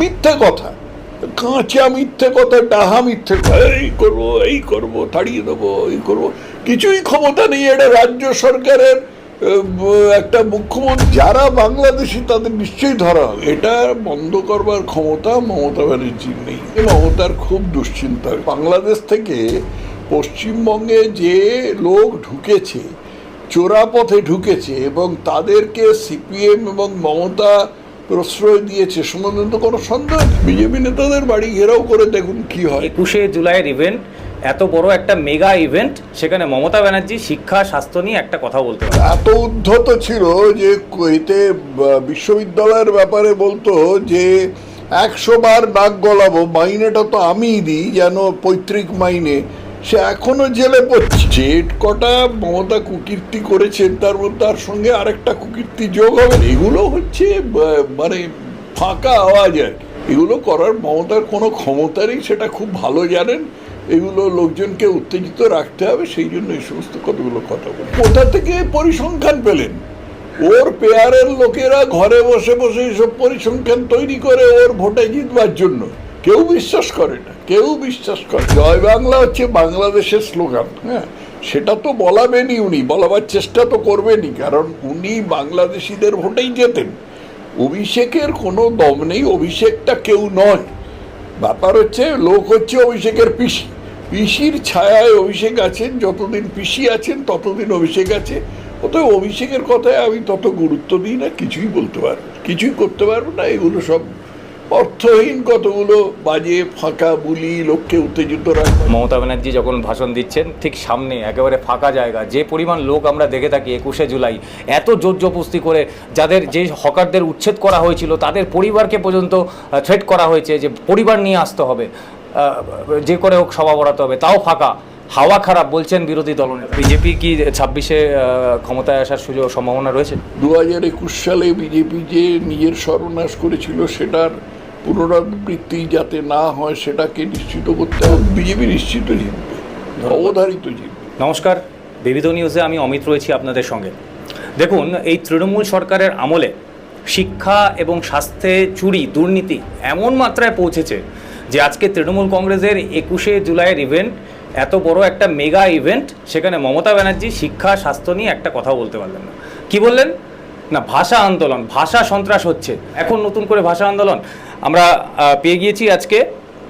মিথ্যে কথা। কাঁচা মিথ্যে কথা, ডাহা মিথ্যে কথা। এই করব এই করব, তাড়িয়ে দেবো, এই করব। কিছুই ক্ষমতা নেই এটা রাজ্য সরকারের। একটা মুখ্যমন্ত্রী, যারা বাংলাদেশি, তাদের নিশ্চয়ই ধরা হবে। এটা বন্ধ করবার ক্ষমতা মমতা ব্যানার্জির নেই। মমতার খুব দুশ্চিন্তা। বাংলাদেশ থেকে পশ্চিমবঙ্গে যে লোক ঢুকেছে চোরা পথে ঢুকেছে এবং তাদেরকে সিপিএম এবং মমতা প্রশ্রয় দিয়েছে। সম্বন্ধে কোনো সন্দেহ? বিজেপি নেতাদের বাড়ি ঘেরাও করে দেখুন কি হয়। একুশে জুলাইয়ের ইভেন্ট এত বড় একটা মেগা ইভেন্ট সেখানে মমতা ব্যানার্জি শিক্ষা স্বাস্থ্য নিয়ে একটা কথা বলতে এত উদ্ধত ছিল যে এতে বিশ্ববিদ্যালয়ের ব্যাপারে বলতো যে একশো বার নাক গলাবো মাইনেটা তো আমিই দিই যেন পৈতৃক মাইনে সে এখনও জেলে পড়ছে। জেট কটা মমতা কুকীর্তি করেছেন তার মধ্যে তার সঙ্গে আরেকটা কুকীর্তি যোগ হবে। এগুলো হচ্ছে মানে ফাঁকা আওয়াজ আর এগুলো করার মমতার কোনো ক্ষমতারই সেটা খুব ভালো জানেন। এগুলো লোকজনকে উত্তেজিত রাখতে হবে, সেই জন্য এই সমস্ত কতগুলো কথা বলি কোথা থেকে পরিসংখ্যান পেলেন? ওর পেয়ারের লোকেরা ঘরে বসে বসে এইসব পরিসংখ্যান তৈরি করে ওর ভোটে জিতবার জন্য। কেউ বিশ্বাস করে না, কেউ বিশ্বাস করে জয় বাংলা হচ্ছে বাংলাদেশের স্লোগান হ্যাঁ? সেটা তো বলাবেনই উনি, বলাবার চেষ্টা তো করবেনই, কারণ উনি বাংলাদেশিদের ভোটেই যেতেন অভিষেকের কোনো দম নেই, অভিষেকটা কেউ নয়। ব্যাপার হচ্ছে, লোক হচ্ছে অভিষেকের পিসি। পিসির ছায়ায় অভিষেক আছেন, যতদিন পিসি আছেন, ততদিন অভিষেক আছে। অতএব অভিষেকের কথায় আমি তত গুরুত্ব দিই না, কিছুই বলতে পারব কিছুই করতে পারব না, এগুলো সব অর্থহীন কতগুলো বাজে ফাঁকা বুলি লোককে উত্তেজিত রাখবে মমতা ব্যানার্জি যখন ভাষণ দিচ্ছেন ঠিক সামনে একেবারে ফাঁকা জায়গা যে পরিমাণ লোক আমরা দেখে থাকি একুশে জুলাই এত জোর জবস্তি করে যাদের যে হকারদের উচ্ছেদ করা হয়েছিল তাদের পরিবারকে পর্যন্ত থ্রেট করা হয়েছে যে পরিবার নিয়ে আসতে হবে যে করে হোক সভা বড়াতে হবে তাও ফাঁকা। হাওয়া খারাপ বলছেন বিরোধী দলনেতা। বিজেপি কি ছাব্বিশে ক্ষমতায় আসার সুযোগ সম্ভাবনা রয়েছে? দু হাজার একুশ সালে বিজেপি যে নিজের সর্বনাশ করেছিল সেটার পুনরাবৃত্তি যাতে না হয় সেটাকে নিশ্চিত করতে হবে। বিজেপি নিশ্চিত জিতবে, অবধারিত জিতবে। নমস্কার, বিবিধ নিউজে আমি অমিত রয়েছি আপনাদের সঙ্গে। দেখুন, এই তৃণমূল সরকারের আমলে শিক্ষা এবং স্বাস্থ্যে চুরি, দুর্নীতি এমন মাত্রায় পৌঁছেছে যে আজকে তৃণমূল কংগ্রেসের একুশে জুলাইয়ের ইভেন্ট এত বড় একটা মেগা ইভেন্ট সেখানে মমতা ব্যানার্জি শিক্ষা, স্বাস্থ্য নিয়ে একটা কথা বলতে পারলেন না। কি বললেন? না, ভাষা আন্দোলন, ভাষা সন্ত্রাস হচ্ছে। এখন নতুন করে ভাষা আন্দোলন। আমরা পেয়ে গিয়েছি আজকে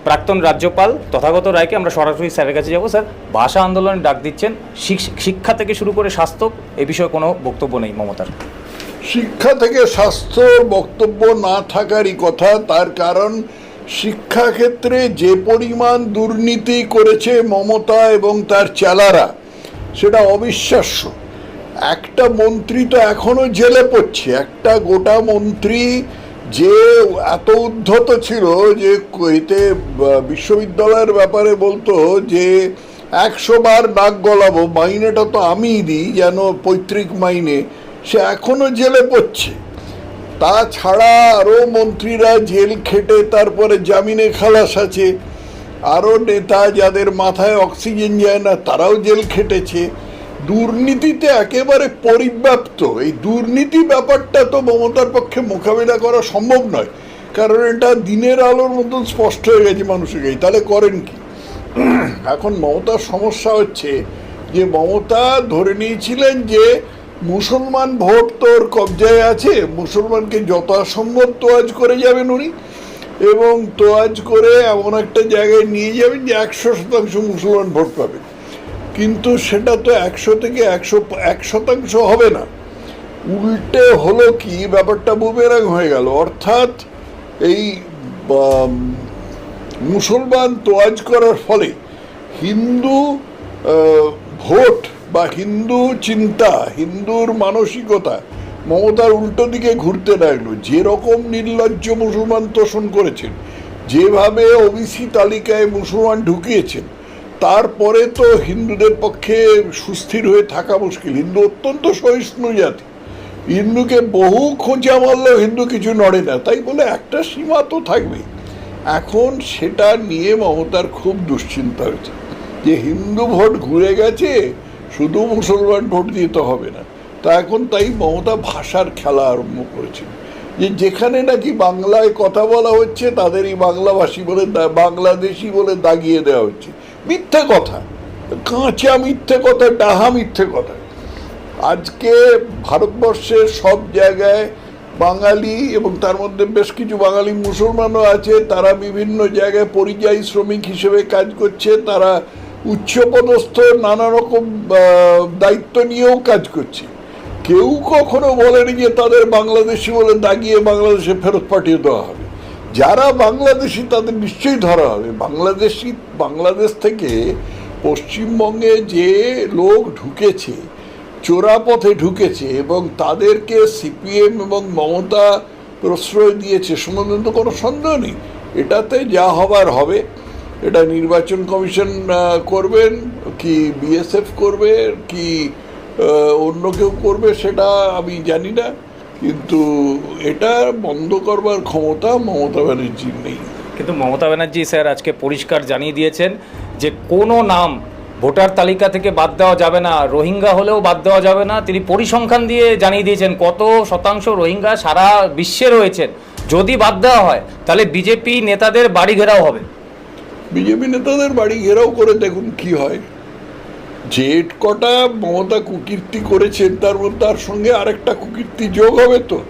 প্রাক্তন রাজ্যপাল তথাগত রায়কে। আমরা সরাসরি স্যারের কাছে যাব। স্যার, ভাষা আন্দোলনে ডাক দিচ্ছেন। শিক- শিক্ষা থেকে শুরু করে স্বাস্থ্য, এ বিষয়ে কোনো বক্তব্য নেই মমতার। শিক্ষা থেকে স্বাস্থ্য, বক্তব্য না থাকারই কথা। তার কারণ, শিক্ষাক্ষেত্রে যে পরিমাণ দুর্নীতি করেছে মমতা এবং তার চেলারা, সেটা অবিশ্বাস্য। একটা মন্ত্রী তো এখনও জেলে পড়ছে। একটা গোটা মন্ত্রী যে এত উদ্ধত ছিল যে এতে বিশ্ববিদ্যালয়ের ব্যাপারে বলতো যে একশো বার নাক গলাবো, মাইনেটা তো আমিই দিই, যেন পৈতৃক মাইনে, সে এখনও জেলে পড়ছে। তাছাড়া আরও মন্ত্রীরা জেল খেটে, তারপরে জামিনে খালাস আছে। আরও নেতা যাদের মাথায় অক্সিজেন যায় না, তারাও জেল খেটেছে। দুর্নীতিতে একেবারে পরিব্যাপ্ত। এই দুর্নীতি ব্যাপারটা তো মমতার পক্ষে মোকাবিলা করা সম্ভব নয়। কারণ এটা দিনের আলোর মতন স্পষ্ট হয়ে গেছে মানুষের কাছে তাহলে করেন কি? এখন মমতার সমস্যা হচ্ছে যে, মমতা ধরে নিয়েছিলেন যে, মুসলমান ভোট তোর কবজায় আছে। মুসলমানকে যথাসম্ভব তোয়াজ করে যাবেন উনি। এবং তোয়াজ করে এমন একটা জায়গায় নিয়ে যাবেন যে, একশো শতাংশ মুসলমান ভোট পাবে। কিন্তু সেটা তো একশো থেকে একশো, এক শতাংশ হবে না। উল্টে হলো কি? ব্যাপারটা বুমেরাং হয়ে গেল। অর্থাৎ এই মুসলমান তোয়াজ করার ফলে হিন্দু ভোট বা হিন্দু চিন্তা, হিন্দুর মানসিকতা মমতার উল্টো দিকে ঘুরতে লাগল। যেরকম নির্লজ্জ মুসলমান তোষণ করেছেন, যেভাবে ওবিসি তালিকায় মুসলমান ঢুকিয়েছেন তারপরে তো হিন্দুদের পক্ষে সুস্থির হয়ে থাকা মুশকিল। হিন্দু অত্যন্ত সহিষ্ণু জাতি। হিন্দুকে বহু খোঁজা মারলেও হিন্দু কিছু নড়ে না। তাই বলে একটা সীমা তো থাকবে এখন সেটা নিয়ে মমতার খুব দুশ্চিন্তা হয়েছে। যে হিন্দু ভোট ঘুরে গেছে, শুধু মুসলমান ভোট দিতে হবে না। তা এখন তাই মমতা ভাষার খেলা আরম্ভ করেছেন। যে যেখানে নাকি বাংলায় কথা বলা হচ্ছে, তাদেরই বাংলাভাষী বলে বাংলাদেশি বলে দাগিয়ে দেওয়া হচ্ছে। মিথ্যে কথা। কাঁচা মিথ্যে কথা, ডাহা মিথ্যে কথা। আজকে ভারতবর্ষের সব জায়গায় বাঙালি এবং তার মধ্যে বেশ কিছু বাঙালি মুসলমানও আছে, তারা বিভিন্ন জায়গায় পরিযায়ী শ্রমিক হিসেবে কাজ করছে, তারা উচ্চপদস্থ নানা রকম দায়িত্ব নিয়েও কাজ করছে। কেউ কখনো বলেনি যে তাদের বাংলাদেশি বলে দাগিয়ে বাংলাদেশে ফেরত পাঠিয়ে দেওয়া হবে। যারা বাংলাদেশি তাদের নিশ্চয়ই ধরা হবে। বাংলাদেশি, বাংলাদেশ থেকে পশ্চিমবঙ্গে যে লোক ঢুকেছে, চোরা পথে ঢুকেছে এবং তাদেরকে সিপিএম এবং মমতা প্রশ্রয় দিয়েছে, সম্বন্ধে তো কোনো সন্দেহ নেই। এটাতে যা হবার হবে। এটা নির্বাচন কমিশন করবেন, কি বিএসএফ করবে, কি অন্য কেউ করবে সেটা আমি জানি না। কিন্তু এটা বন্ধ করবার ক্ষমতা মমতা ব্যানার্জির নেই। কিন্তু মমতা ব্যানার্জি স্যার আজকে পরিষ্কার জানিয়ে দিয়েছেন যে কোনো নাম ভোটার তালিকা থেকে বাদ দেওয়া যাবে না রোহিঙ্গা হলেও বাদ দেওয়া যাবে না। তিনি পরিসংখ্যান দিয়ে জানিয়ে দিয়েছেন কত শতাংশ রোহিঙ্গা সারা বিশ্বে রয়েছেন। যদি বাদ দেওয়া হয় তাহলে বিজেপি নেতাদের বাড়ি ঘেরাও হবে। বিজেপি নেতাদের বাড়ি ঘেরাও করে দেখুন কি হয়। যে কটা মমতা কুকীর্তি করেছেন, তার মধ্যে তার সঙ্গে আরেকটা কুকীর্তি যোগ হবে তো।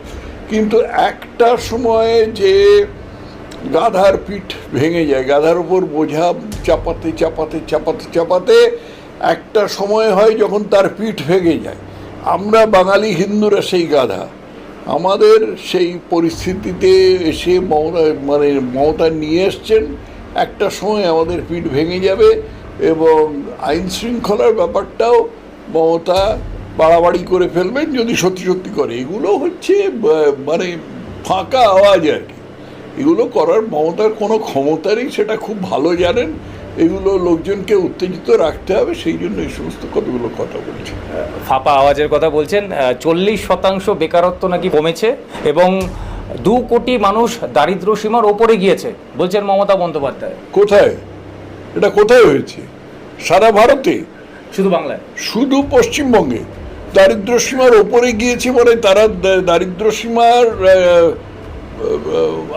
কিন্তু একটা সময়ে যে গাধার পিঠ ভেঙে যায়, গাধার উপর বোঝা চাপাতে চাপাতে চাপাতে চাপাতে একটা সময় হয় যখন তার পিঠ ভেঙে যায়। আমরা বাঙালি হিন্দুরা সেই গাধা। আমাদের সেই পরিস্থিতিতে এসে মমতা মানে মমতা নিয়ে এসছেন, একটা সময় আমাদের পিঠ ভেঙে যাবে। এবং আইন শৃঙ্খলার ব্যাপারটাও মমতা বাড়াবাড়ি করে ফেলবেন যদি সত্যি সত্যি করে। এগুলো হচ্ছে মানে ফাঁকা আওয়াজ আর কি। এগুলো করার মমতার কোনো ক্ষমতা নেই সেটা খুব ভালো জানেন। এগুলো লোকজনকে উত্তেজিত রাখতে হবে সেই জন্য এই সমস্ত কতগুলো কথা বলছি ফাঁপা আওয়াজের কথা বলছেন চল্লিশ শতাংশ বেকারত্ব নাকি কমেছে এবং দু কোটি মানুষ দারিদ্র সীমার ওপরে গিয়েছে বলছেন মমতা বন্দ্যোপাধ্যায়। কোথায়? এটা কোথায় হয়েছে? সারা ভারতে? শুধু বাংলায়। শুধু পশ্চিমবঙ্গে? দারিদ্র সীমার ওপরে গিয়েছে মানে তারা দারিদ্র সীমার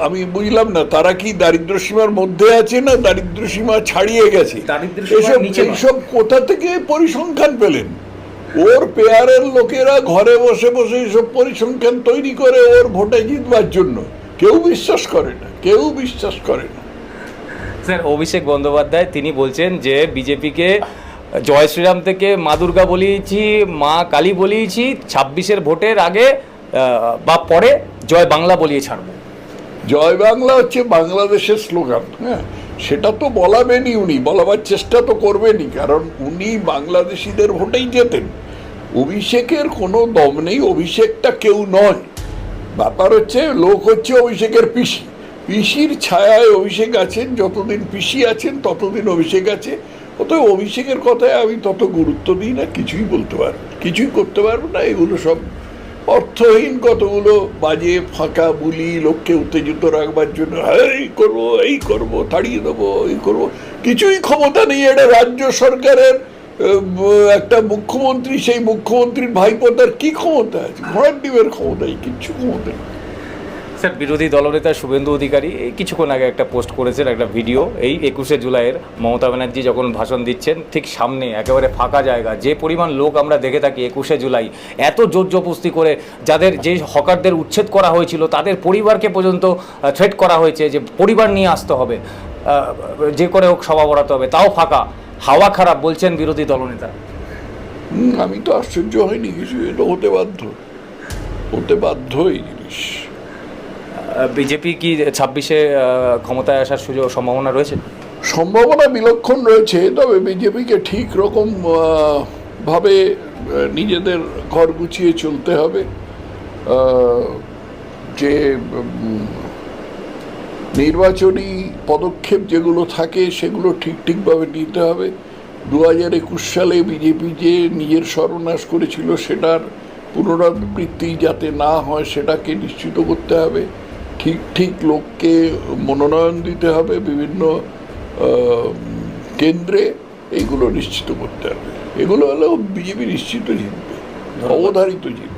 আমি বুঝলাম না তারা কি দারিদ্র সীমার মধ্যে আছে না দারিদ্র সীমা ছাড়িয়ে গেছে? এসব এইসব কোথা থেকে পরিসংখ্যান পেলেন? ওর পেয়ারের লোকেরা ঘরে বসে বসে এইসব পরিসংখ্যান তৈরি করে ওর ভোটে জিতবার জন্য। কেউ বিশ্বাস করে না কেউ বিশ্বাস করে না। স্যার, অভিষেক বন্দ্যোপাধ্যায়, তিনি বলছেন যে বিজেপিকে জয় শ্রীরাম থেকে মা দুর্গা বলিয়েছি, মা কালী বলিয়েছি, ছাব্বিশের ভোটের আগে বা পরে জয় বাংলা বলিয়ে ছাড়বো। জয় বাংলা হচ্ছে বাংলাদেশের স্লোগান হ্যাঁ? সেটা তো বলাবেনই উনি, বলাবার চেষ্টা তো করবেনই, কারণ উনি বাংলাদেশিদের ভোটেই যেতেন অভিষেকের কোনো দম নেই, অভিষেকটা কেউ নয়। ব্যাপার হচ্ছে, লোক হচ্ছে অভিষেকের পিসি। পিসির ছায়ায় অভিষেক আছেন যতদিন পিসি আছেন ততদিন অভিষেক আছে। অতএব অভিষেকের কথায় আমি তত গুরুত্ব দিই না কিছুই বলতে পারব কিছুই করতে পারব না। এগুলো সব অর্থহীন কতগুলো বাজে ফাঁকা বুলি লোককে উত্তেজিত রাখবার জন্য "হ্যাঁ, এই করব এই করব তাড়িয়ে দেবো এই করব। কিছুই ক্ষমতা নেই এটা রাজ্য সরকারের একটা মুখ্যমন্ত্রী সেই মুখ্যমন্ত্রীর ভাইপোতার কি ক্ষমতা আছে? ঘোড়ার ডিমের ক্ষমতা কিচ্ছু ক্ষমতা নেই। স্যার বিরোধী দলনেতা শুভেন্দু অধিকারী এই কিছুক্ষণ আগে একটা পোস্ট করেছেন, একটা ভিডিও। এই একুশে জুলাইয়ের মমতা ব্যানার্জি যখন ভাষণ দিচ্ছেন, ঠিক সামনে, একেবারে ফাঁকা জায়গা, যে পরিমাণ লোক আমরা দেখে থাকি একুশে জুলাই, এত জোর জবস্তি করে যাদের যে হকারদের উচ্ছেদ করা হয়েছিল, তাদের পরিবারকে পর্যন্ত থ্রেট করা হয়েছে যে পরিবার নিয়ে আসতে হবে যে করে হোক সভা বড়াতে হবে, তাও ফাঁকা। হাওয়া খারাপ বলছেন বিরোধী দলনেতা। আমি তো আশ্চর্য হয়নি কিছু এটা হতে বাধ্য হতে বাধ্য এই জিনিস। বিজেপি কি ছাব্বিশে ক্ষমতায় আসার সুযোগ, সম্ভাবনা রয়েছে? সম্ভাবনা বিলক্ষণ রয়েছে, তবে বিজেপিকে ঠিক রকম ভাবে নিজেদের ঘর গুছিয়ে চলতে হবে। যে নির্বাচনী পদক্ষেপ যেগুলো থাকে, সেগুলো ঠিক ঠিকভাবে নিতে হবে। দু হাজার একুশ সালে বিজেপি যে নিজের সর্বনাশ করেছিল, সেটার পুনরাবৃত্তি যাতে না হয়, সেটাকে নিশ্চিত করতে হবে। ঠিক ঠিক লোককে মনোনয়ন দিতে হবে বিভিন্ন কেন্দ্রে এইগুলো নিশ্চিত করতে হবে। এগুলো হলেও বিজেপি নিশ্চিত জিতবে অবধারিত জিতবে